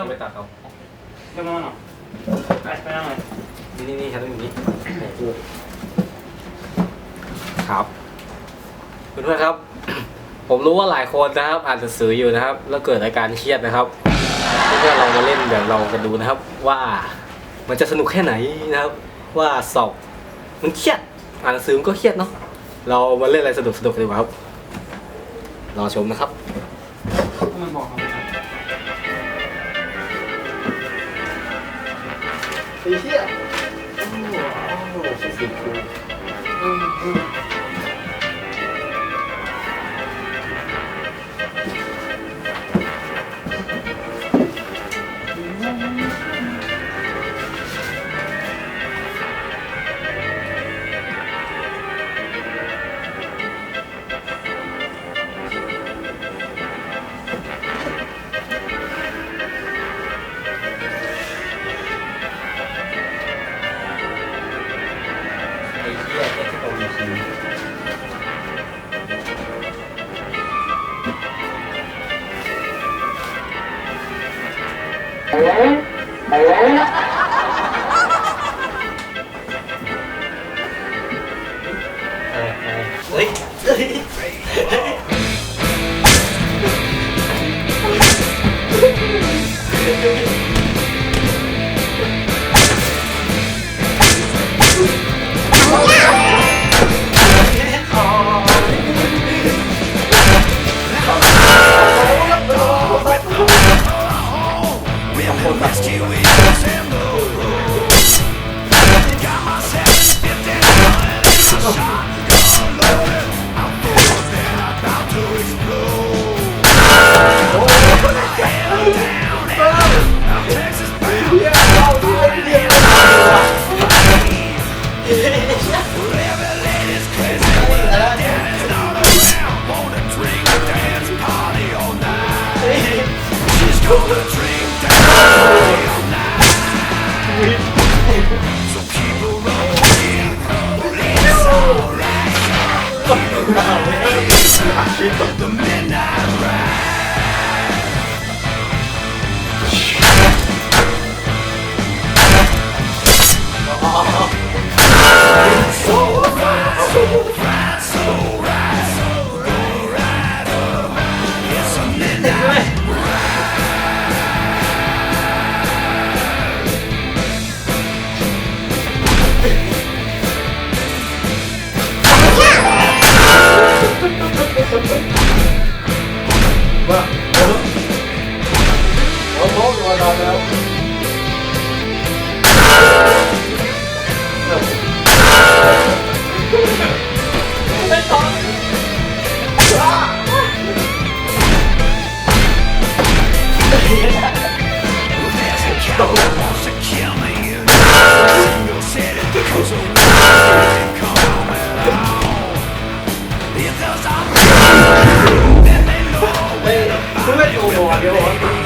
ยวผมไปตัดเอาไปนอนหน่อยไปไปนอนหน่อยนี่นี่นี่ฉันต้องนี่ครับเพื่อนๆครับ ผมรู้ว่าหลายคนนะครับ อ่านหนังสืออยู่นะครับ แล้วเกิดอาการเครียดนะครับเพื่อนๆเรามาเล่นแบบเรากันดูนะครับ ว่ามันจะสนุกแค่ไหนนะครับ ว่าสอบมันเครียดอ่านหนังสือมันก็เครียดเนาะเรามาเล่นอะไรสนุกสนุกๆดีกว่าครับรอชมนะครับมันบอก เขาไม่ได้ไอ้เหี้ยโอ้โหสุดสิ เโอ้โหรอรอแล้วไม่ดูหัวเดียวเหรอแข่งแข่งเลยเออไม่เกี่ยวโอ้ไม่ต้อง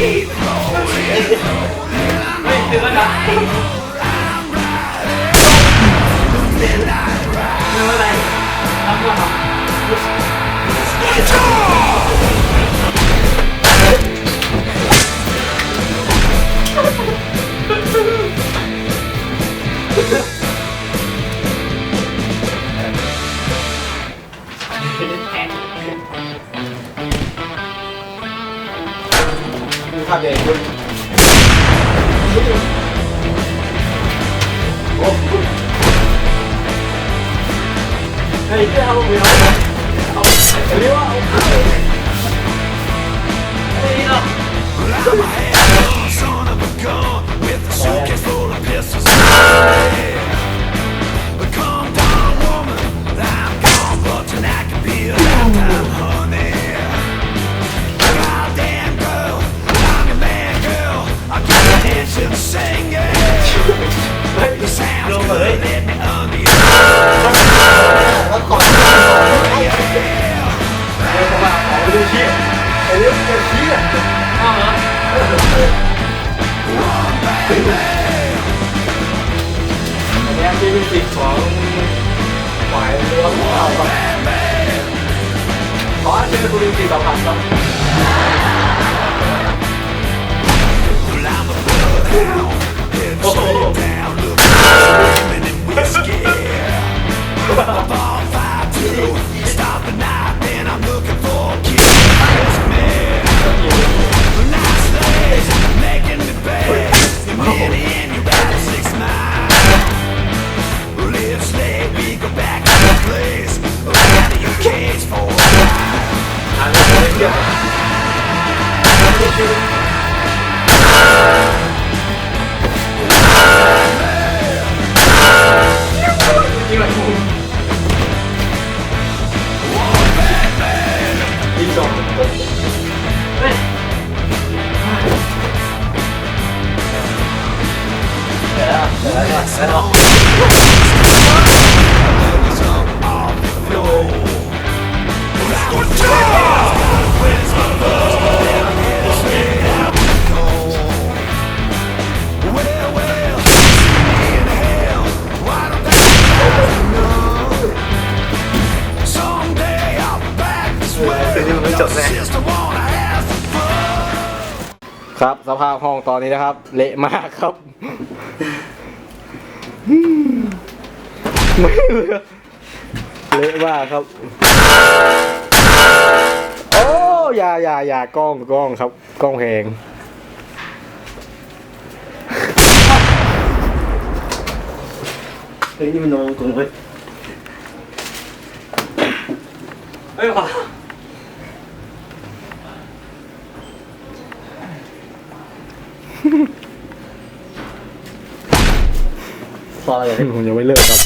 เลยไม่ต้องร้องไม่ถึงแล้วนะไม่เป็นไรทำก็ทำ เขอเชิญคุณลิว ดี๋ยวนะเดี๋ยวนะครับ สภาพห้องตอนนี้นะครับ เละมากครับ ไม่เหลือเละมากครับ โอ้ยาอยาอยากล้องกล้องครับ กล้องแพงเฮ้ยนี่มันนอนกงเว้ยเฮ้ยว่ะ พออะไรผมยังไม่เลิกครับ